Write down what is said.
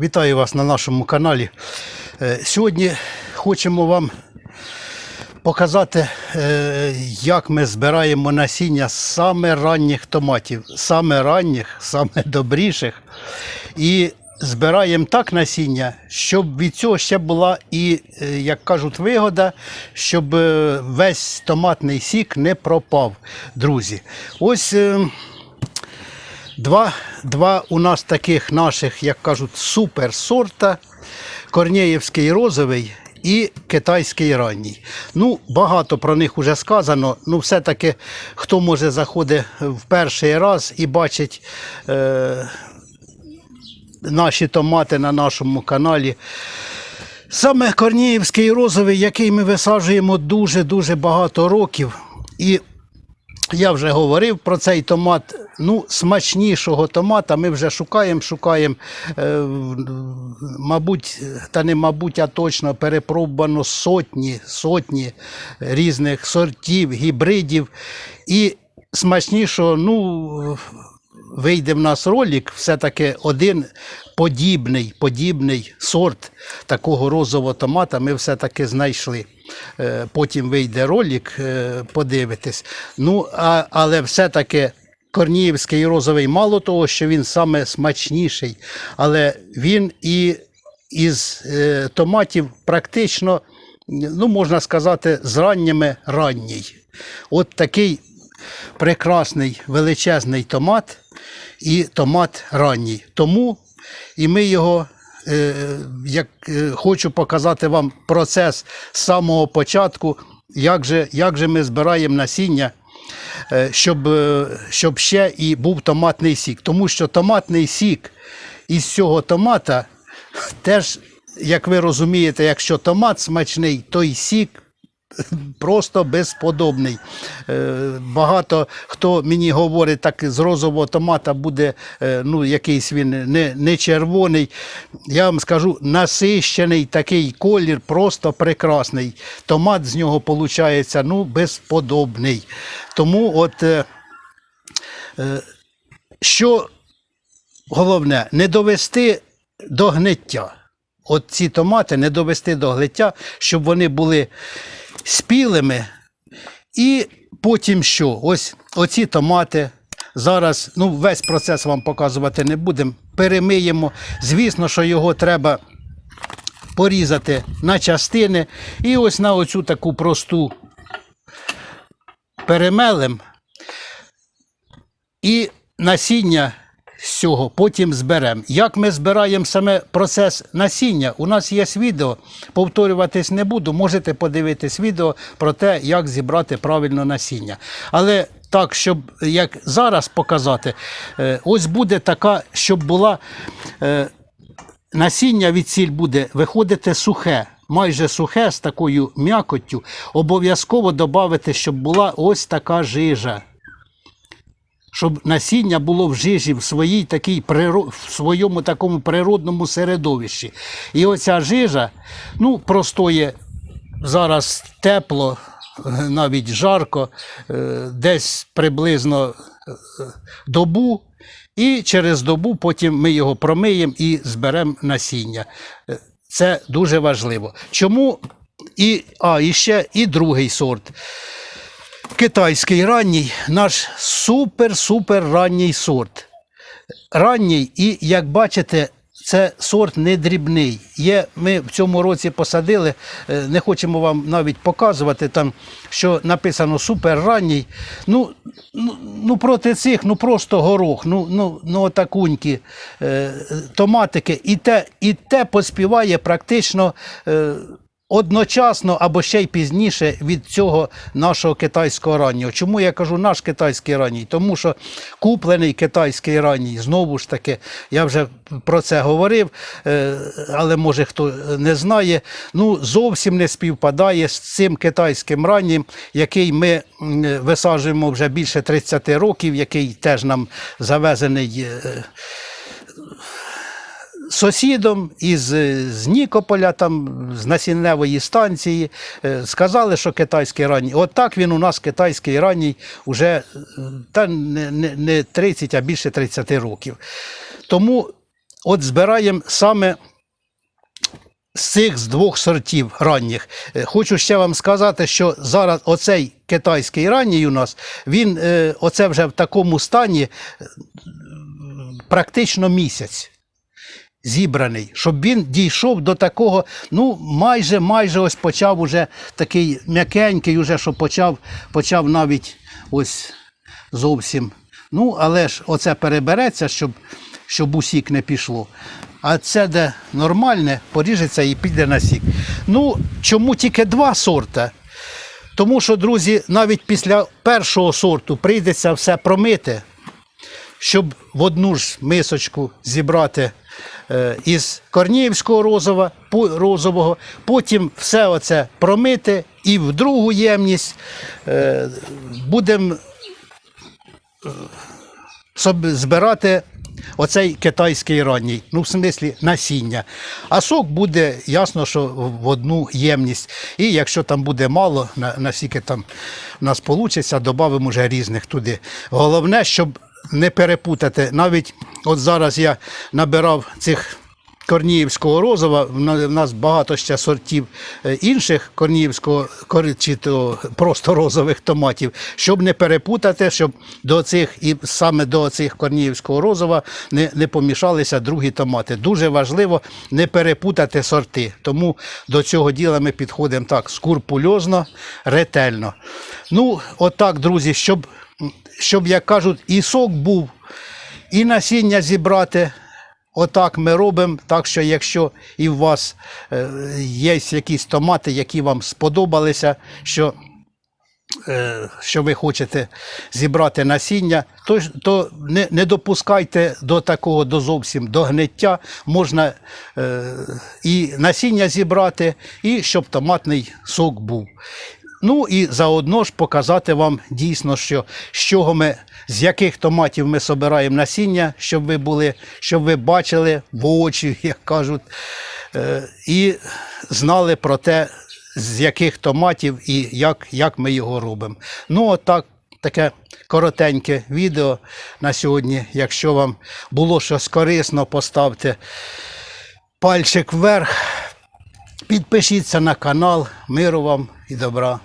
Вітаю вас на нашому каналі. Е, Сьогодні хочемо вам показати, е, як ми збираємо насіння саме ранніх томатів, саме ранніх, саме добріших. І збираємо так насіння, щоб від цього ще була і, е, як кажуть, вигода, щоб весь томатний сік не пропав, друзі. Ось. Два, два у нас таких наших, як кажуть, суперсорта. Корнеївський розовий і китайський ранній. Ну, багато про них вже сказано. Ну, все-таки, хто може заходить в перший раз і бачить е, наші томати на нашому каналі. Саме Корніївський розовий, який ми висаджуємо дуже-дуже багато років. І я вже говорив про цей томат. Ну, смачнішого томата ми вже шукаємо, шукаємо, е, мабуть, та не мабуть, а точно перепробувано сотні, сотні різних сортів, гібридів. І смачнішого, ну, вийде в нас ролик, все-таки один подібний, подібний сорт такого розового томата ми все-таки знайшли. Е, Потім вийде ролик, е, подивитись. Ну, а, але все-таки Корніївський розовий, мало того, що він саме смачніший, але він і із е, томатів практично, ну, можна сказати, з ранніми ранній. От такий прекрасний величезний томат і томат ранній. Тому і ми його, е, як е, хочу показати вам процес з самого початку, як же, як же ми збираємо насіння, е, щоб, щоб ще і був томатний сік. Тому що томатний сік із цього томата теж, як ви розумієте, якщо томат смачний, то й сік просто безподобний. Е, Багато хто мені говорить, так з розового томата буде е, ну, якийсь він не, не червоний. Я вам скажу, насищений такий колір, просто прекрасний. Томат з нього виходить ну, безподобний. Тому от. е, Що головне, не довести до гниття. От ці томати не довести до гниття, щоб вони були спілими. І потім що? Ось оці томати. Зараз ну, весь процес вам показувати не будемо. Перемиємо. Звісно, що його треба порізати на частини. І ось на оцю таку просту перемелем. І насіння з цього потім зберемо. Як ми збираємо саме процес насіння? У нас є відео, повторюватись не буду. Можете подивитись відео про те, як зібрати правильно насіння. Але так, щоб як зараз показати, е, ось буде така, щоб була е, насіння від сіль буде виходити сухе. Майже сухе з такою м'якоттю, обов'язково додати, щоб була ось така жижа щоб насіння було в жижі в своїй такій в своєму такому природному середовищі. І оця жижа, ну, простоє зараз тепло, навіть жарко, е, десь приблизно е, добу. І через добу потім ми його промиємо і зберемо насіння. Е, Це дуже важливо. Чому? І, а, і ще і другий сорт. Китайський ранній наш супер-супер ранній сорт. Ранній, і як бачите, це сорт не дрібний. Є, ми в цьому році посадили, е, не хочемо вам навіть показувати, там, що написано супер ранній. Ну, ну, ну проти цих, ну просто горох, ну, ну, ну отакунькі е, томатики. І те, і те поспіває практично. Е, Одночасно або ще й пізніше від цього нашого китайського раннього. Чому я кажу наш китайський ранній? Тому що куплений китайський ранній, знову ж таки, я вже про це говорив, е, але може хто не знає, ну зовсім не співпадає з цим китайським раннім, який ми висаджуємо вже більше 30 років, який теж нам завезений. Е, сусідом із з Нікополя, там, з насінневої станції, е, сказали, що китайський ранній. От так він у нас китайський ранній уже е, та не, не, не 30, а більше 30 років. Тому от збираємо саме з цих з двох сортів ранніх. Е, Хочу ще вам сказати, що зараз оцей китайський ранній у нас, він е, оце вже в такому стані е, практично місяць. Зібраний, щоб він дійшов до такого, ну майже майже ось почав уже такий м'якенький, уже, що почав, почав навіть ось зовсім. Ну, але ж оце перебереться, щоб, щоб усік не пішло. А це, де нормальне, поріжеться і піде на сік. Ну, чому тільки два сорта? Тому що, друзі, навіть після першого сорту прийдеться все промити, щоб в одну ж мисочку зібрати із корніївського розова, розового, потім все оце промити і в другу ємність е, будемо збирати оцей китайський ранній, ну, в смислі насіння. А сок буде ясно, що в одну ємність. І якщо там буде мало, наскільки там у нас вийде, додамо вже різних туди. Головне, щоб не перепутати. Навіть от зараз я набирав цих. Корніївського розова, в нас багато ще сортів е, інших корніївського чи то просто розових томатів, щоб не перепутати, щоб до цих і саме до цих корніївського розова не, не помішалися другі томати. Дуже важливо не перепутати сорти. Тому до цього діла ми підходимо так скурпульозно, ретельно. Ну, отак, друзі, щоб, щоб як кажуть, і сок був, і насіння зібрати. Отак ми робимо. Так що, якщо і у вас е, є якісь томати, які вам сподобалися, що, е, що ви хочете зібрати насіння, то, то не, не допускайте до такого до зовсім до гниття. Можна е, і насіння зібрати, і щоб томатний сок був. Ну і заодно ж показати вам дійсно, що з чого ми, з яких томатів ми собираємо насіння, щоб ви були, щоб ви бачили в очі, як кажуть, е, і знали про те, з яких томатів і як, як ми його робимо. Ну, отак. Таке коротеньке відео на сьогодні. Якщо вам було щось корисно, поставте пальчик вверх, підпишіться на канал. Миру вам і добра.